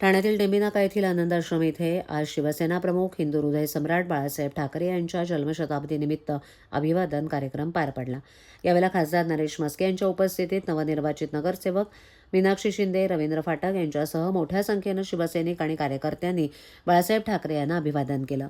ठाण्यातील डेंबिनाका येथील आनंद आश्रम येथे आज शिवसेना प्रमुख हिंदू हृदय सम्राट बाळासाहेब ठाकरे यांच्या जन्मशताब्दीनिमित्त अभिवादन कार्यक्रम पार पडला. यावेळेला खासदार नरेश मस्के यांच्या उपस्थितीत नवनिर्वाचित नगरसेवक मीनाक्षी शिंदे रवींद्र फाटक यांच्यासह मोठ्या संख्येनं शिवसैनिक आणि कार्यकर्त्यांनी बाळासाहेब ठाकरे यांना अभिवादन केलं.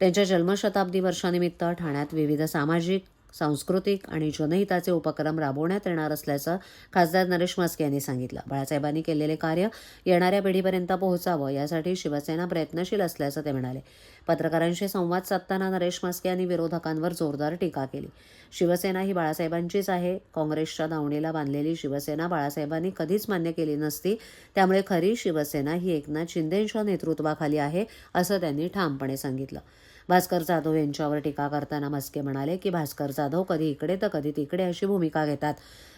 त्यांच्या जन्मशताब्दी वर्षानिमित्त ठाण्यात विविध सामाजिक सांस्कृतिक आणि जनहिताचे उपक्रम राबवण्यात येणार असल्याचं खासदार नरेश म्हस्के यांनी सांगितलं. बाळासाहेबांनी केलेले कार्य येणाऱ्या पिढीपर्यंत पोहोचावं यासाठी शिवसेना प्रयत्नशील असल्याचं ते म्हणाले. पत्रकारांशी संवाद साधताना नरेश म्हस्के यांनी विरोधकांवर जोरदार टीका केली. शिवसेना ही बाळासाहेबांचीच आहे. काँग्रेसच्या दावणीला बांधलेली शिवसेना बाळासाहेबांनी कधीच मान्य केली नसती. त्यामुळे खरी शिवसेना ही एकनाथ शिंदेंच्या नेतृत्वाखाली आहे असं त्यांनी ठामपणे सांगितलं. भास्कर जाधव यांच्यावर टीका करताना मस्के म्हणाले की भास्कर जाधव कधी इकडे तर कधी तिकडे अशी भूमिका घेतात.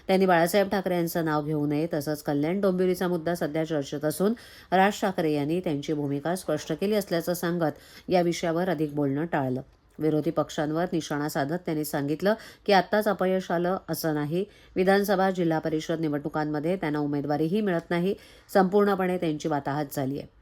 त्यांनी बाळासाहेब ठाकरे यांचं नाव घेऊ नये तसंच कल्याण डोंबिवलीचा मुद्दा सध्या चर्चेत असून राज ठाकरे यांनी त्यांची भूमिका स्पष्ट केली असल्याचं सांगत या विषयावर अधिक बोलणं टाळलं. विरोधी पक्षांवर निशाणा साधत त्यांनी सांगितलं की आत्ताच अपयश आलं असं नाही. विधानसभा जिल्हा परिषद निवडणुकांमध्ये त्यांना उमेदवारीही मिळत नाही. संपूर्णपणे त्यांची वाताहत झाली आहे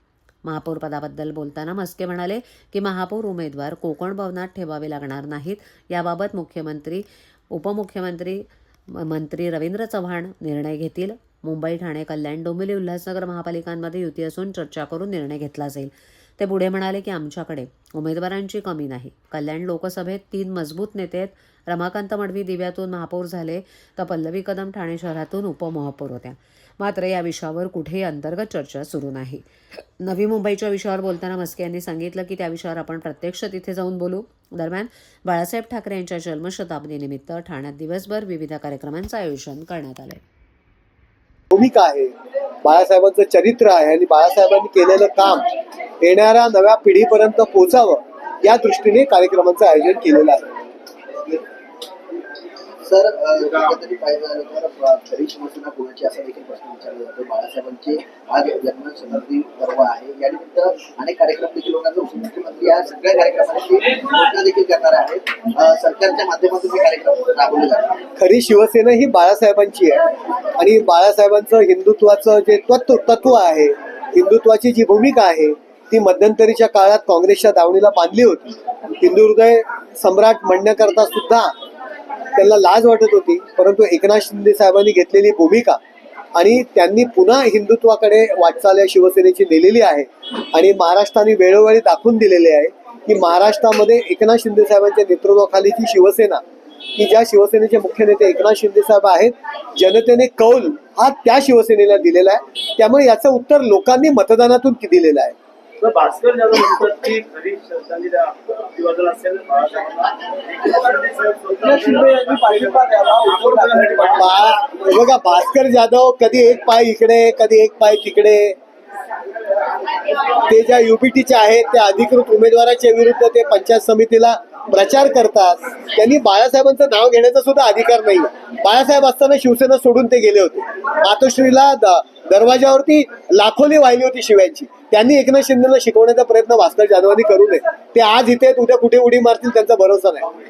महापौर पदाबद्दल बोलताना मस्के म्हणाले की महापौर उमेदवार कोकण भवनात ठेवावे लागणार नाहीत. याबाबत मुख्यमंत्री उपमुख्यमंत्री मंत्री रवींद्र चव्हाण निर्णय घेतील. मुंबई ठाणे कल्याण डोंबिवली उल्हासनगर महापालिकांमध्ये युती असून चर्चा करून निर्णय घेतला जाईल. ते पुढे म्हणाले की आमच्याकडे उमेदवारांची कमी नाही. कल्याण लोकसभेत तीन मजबूत नेते आहेत. रमाकांत मडवी दिव्यातून महापौर झाले तर पल्लवी कदम ठाणे शहरातून उपमहापौर होत्या. मात्र या विषयावर कुठेही अंतर्गत चर्चा सुरू नाही. नवी मुंबईच्या विषयावर बोलताना मस्के यांनी सांगितलं की त्या विषयावर आपण प्रत्यक्ष तिथे जाऊन बोलू. दरम्यान बाळासाहेब ठाकरे यांच्या जन्मशताब्दीनिमित्त ठाण्यात दिवसभर विविध कार्यक्रमांचं आयोजन करण्यात आलं भूमिका आहे. बाळासाहेबांचं चरित्र आहे आणि बाळासाहेबांनी केलेलं काम येणाऱ्या नव्या पिढीपर्यंत पोहोचावं या दृष्टीने कार्यक्रमाचं आयोजन केलेलं आहे. सर अ, पाहिजे झालं तर अ, खरी कोणाची असा देखील प्रश्न विचारला जातो. बाळासाहेबांचे आज जन्म शताब्दी पर्व आहे. या निमित्त अनेक कार्यक्रम देखील होणार. आहेत. उपमुख्यमंत्री या सगळ्या कार्यक्रमांची घोषणा देखील करणार आहेत. सरकारच्या माध्यमातून हे कार्यक्रम राबवले जाणार खरी शिवसेना ही बाळासाहेबांची आहे. आणि बाळासाहेबांचं हिंदुत्वाचं जे तत्व तत्व आहे हिंदुत्वाची जी भूमिका आहे ती मध्यंतरीच्या काळात काँग्रेसच्या दावणीला बांधली होती. हिंदू सम्राट म्हणण्याकरता सुद्धा त्यांना लाज वाटत होती परंतु एकनाथ शिंदे साहेबांनी घेतलेली भूमिका आणि त्यांनी पुन्हा हिंदुत्वाकडे वाटचाल या शिवसेनेची नेलेली आहे आणि महाराष्ट्राने वेळोवेळी दाखवून दिलेले आहे की महाराष्ट्रामध्ये एकनाथ शिंदे साहेबांच्या नेतृत्वाखालीची शिवसेना की ज्या शिवसेनेचे मुख्य नेते एकनाथ शिंदे साहेब आहेत जनतेने कौल हा त्या शिवसेनेला दिलेला आहे. त्यामुळे याचं उत्तर लोकांनी मतदानातून दिलेलं आहे. भास्कर जाधव म्हणतात की खरी श्रद्धांजली त्या अभिवादन असेल बाळासाहेबांना. बा- बघा भास्कर जाधव कधी एक पाय इकडे कधी एक पाय तिकडे. ते ज्या युपीटीचे आहेत त्या अधिकृत उमेदवाराच्या विरुद्ध ते पंचायत समितीला प्रचार करतात. त्यांनी बाळासाहेबांचं नाव घेण्याचा सुद्धा अधिकार नाही बाळासाहेब असताना शिवसेना सोडून ते गेले होते. मातोश्रीला दरवाजावरती लाखोली वाहिली होती शिव्यांची. त्यांनी एकनाथ शिंदेला शिकवण्याचा प्रयत्न भास्कर जाधवांनी करू नये. ते आज इथे उद्या कुठे उडी मारतील त्यांचा भरोसा नाही.